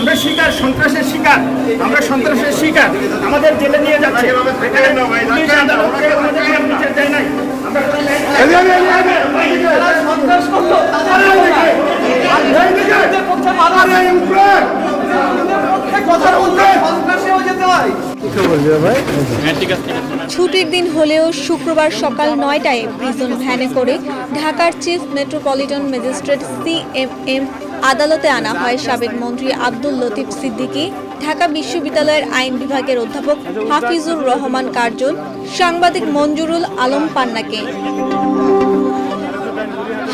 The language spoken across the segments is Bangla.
আমরা শিকার সন্ত্রাসের শিকার আমরা সন্ত্রাসের শিকার আমাদের জেলে নিয়ে যাচ্ছে হয় ছুটির দিন হলেও শুক্রবার সকাল নয়টায় প্রিজন ভ্যানে করে ঢাকার চিফ মেট্রোপলিটন ম্যাজিস্ট্রেট সিএমএম আদালতে আনা হয় সাবেক মন্ত্রী আব্দুল লতিফ সিদ্দিকী, ঢাকা বিশ্ববিদ্যালয়ের আইন বিভাগের অধ্যাপক হাফিজুর রহমান কার্জন, সাংবাদিক মঞ্জুরুল আলম পান্নাকে।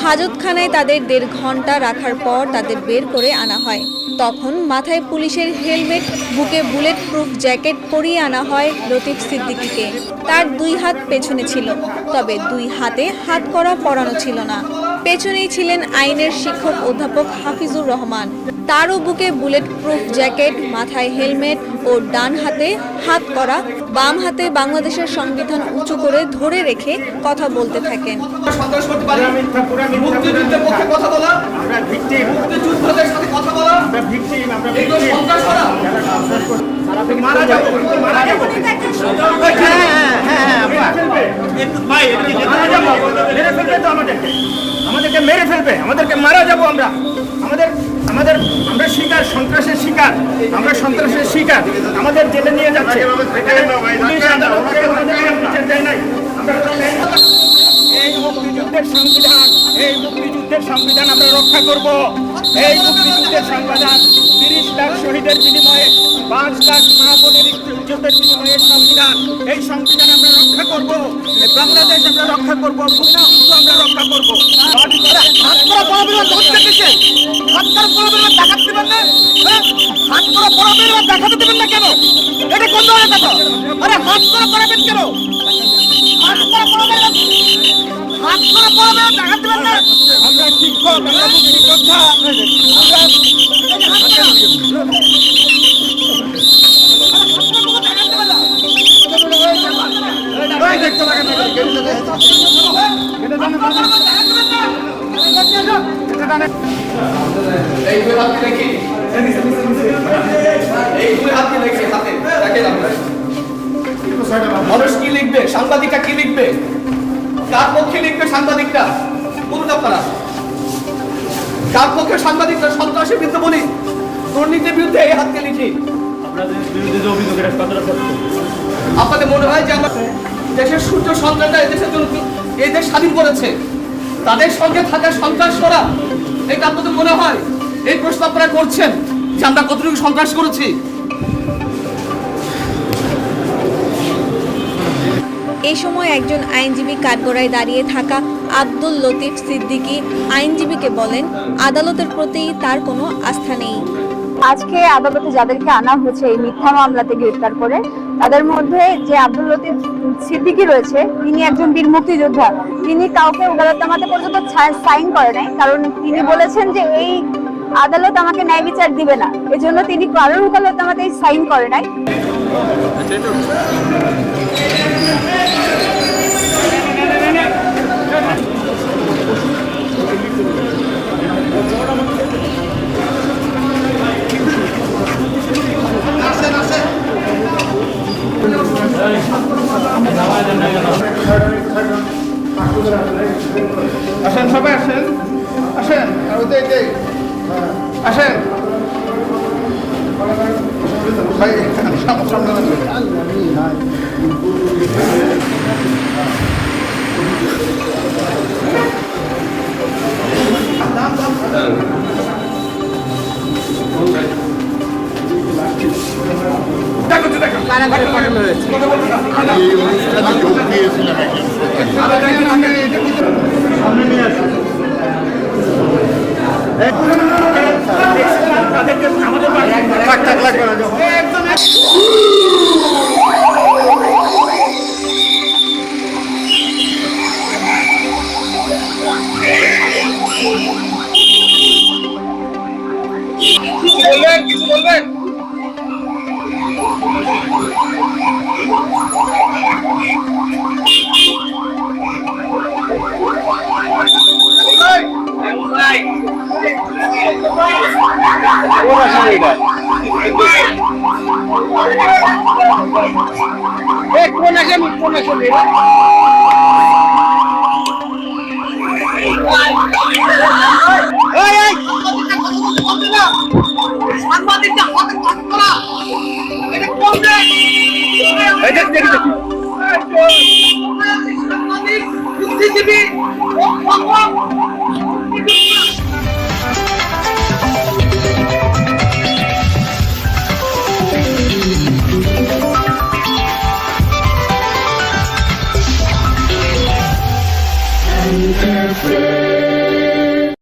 হাজতখানায় তাদের দেড় ঘণ্টা রাখার পর তাদের বের করে আনা হয়। তখন মাথায় পুলিশের হেলমেট, বুকে বুলেট প্রুফ জ্যাকেট পরিয়ে আনা হয় লতিফ সিদ্দিকীকে। তার দুই হাত পেছনে ছিল, তবে দুই হাতে হাত করা পরানো ছিল না। পেছনেই ছিলেন আইনের শিক্ষক অধ্যাপক হাফিজুর রহমান তারও বুকে বুলেট প্রুফ জ্যাকেট মাথায় হেলমেট ও ডান হাতে হাত করা বাম হাতে বাংলাদেশের সংবিধান উঁচু করে ধরে রেখে কথা বলতে থাকেন মারা যাব মারা যাব আমাদেরকে মেরে ফেলবে আমাদেরকে মারা যাব আমরা আমাদের আমাদের আমরা শিকার সন্ত্রাসের শিকার আমরা সন্ত্রাসের শিকার আমাদের জেলে নিয়ে যাচ্ছে সংবিধান, এই মুক্তিযুদ্ধের সংবিধান আমরা রক্ষা করব। এই মুক্তিযুদ্ধের সংবিধান, তিরিশ লাখ শহীদের বিনিময়ে পাঁচ লাখ মা ইজ্জতের বিনিময়ে সংবিধান এই সংবিধান আমরা রক্ষা করব। এই বাংলাদেশ আমরা রক্ষা করব মুক্তিযুদ্ধ আমরা রক্ষা করব। হাত করা হাত করা দেবেন না? হ্যাঁ? হাত করা দেবেন না কেন? এটা কোন ধরনের কথা? আরে হাত করা কেন? হাত করা পড়াবেন না? হাত করা পড়াবে টাকা দেবেন না? আমরা শিক্ষক আমরা আমরা হাত রেখে এই দুই হাত রেখে হাতে আপনারা মানুষ কি লিখবে? সাংবাদিকরা কি লিখবে? কার পক্ষে লিখবে সাংবাদিকরা বলুন আপনারা। কার পক্ষে সাংবাদিকরা সন্ত্রাসের বিরুদ্ধে বলি। দুর্নীতির বিরুদ্ধে এই হাতকে লিখি। আপনাদের মনে হয় যে আমরা দেশের সূর্য সন্তানরা এদেশের জন্য এই দেশ স্বাধীন করেছে? তাদের সঙ্গে থাকা সন্ত্রাস করা এটা আপনাদের মনে হয়? এই প্রশ্ন আপনারা করছেন যে আমরা কতটুকু সন্ত্রাস করেছি? এই সময় একজন আইনজীবী কাঠগড়ায় দাঁড়িয়ে থাকা আব্দুল লতিফ সিদ্দিকী আইনজীবীকে বলেন আদালতের প্রতি তার কোনো আস্থা নেই। আজকে আদালতে যাদেরকে আনা হয়েছে এই মিথ্যা মামলাতে গ্রেফতার করে তাদের মধ্যে যে আব্দুল লতিফ সিদ্দিকী রয়েছে তিনি একজন বীর মুক্তিযোদ্ধা। তিনি কাউকে ওকালতনামাতে পর্যন্ত সাইন করে নাই কারণ তিনি বলেছেন যে এই আদালত আমাকে ন্যায় বিচার দিবে না। এজন্য তিনি কারণ কারোর ওকালতনামাতে সাইন করে নাই। আসেন সবাই আসেন। আসেন। আসেন ভাই পাঠানো এই অনুষ্ঠানে যোগ দিয়েছিলাম একজন শ্রোতা। বলবেন কিছু বলবেন সাংবাদিকটা হাতে কাজ করা এটা কোন দেশ? এটা দেখি দেখি।